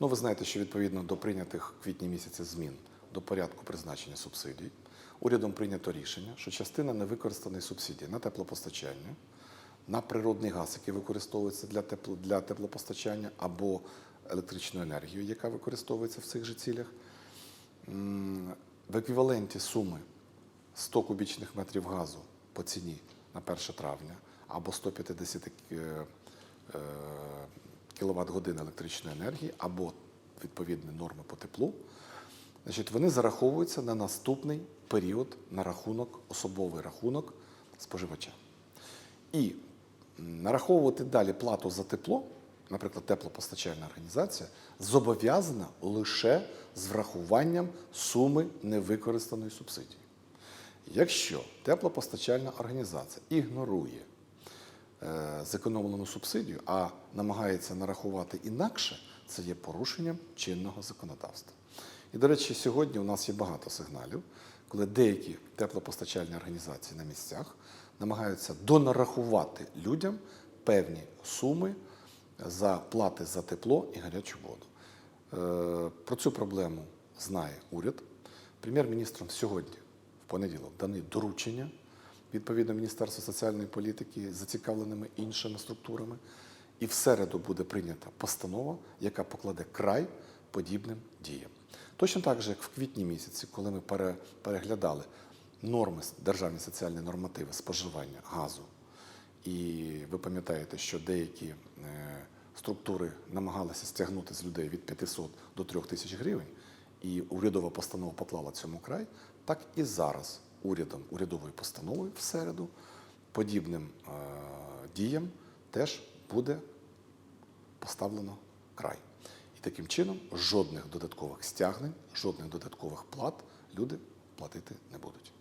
Ну, ви знаєте, що відповідно до прийнятих в квітні місяці змін до порядку призначення субсидій, урядом прийнято рішення, що частина невикористаної субсидії на теплопостачання, на природний газ, який використовується для, тепло, для теплопостачання, або електричну енергію, яка використовується в цих же цілях, в еквіваленті суми 100 кубічних метрів газу по ціні на 1 травня або 150 е, кВт годин електричної енергії, або відповідні норми по теплу, значить, вони зараховуються на наступний період на рахунок, особовий рахунок споживача. І нараховувати далі плату за тепло, наприклад, теплопостачальна організація, зобов'язана лише з врахуванням суми невикористаної субсидії. Якщо теплопостачальна організація ігнорує зекономлену субсидію, а намагається нарахувати інакше, це є порушенням чинного законодавства. І, до речі, сьогодні у нас є багато сигналів, коли деякі теплопостачальні організації на місцях намагаються донарахувати людям певні суми за плати за тепло і гарячу воду. Е, Про цю проблему знає уряд. Прем'єр-міністром сьогодні, в понеділок, дане доручення відповідно Міністерства соціальної політики зацікавленими іншими структурами. І в середу буде прийнята постанова, яка покладе край подібним діям. Точно так же, як в квітні місяці, коли ми пере- переглядали норми, державні соціальні нормативи споживання газу, і ви пам'ятаєте, що деякі е, структури намагалися стягнути з людей від 500 до 3 тисяч гривень, і урядова постанова поклала цьому край, так і зараз урядом, урядовою постановою в середу подібним е, діям теж буде поставлено край. І таким чином жодних додаткових стягнень, жодних додаткових плат люди платити не будуть.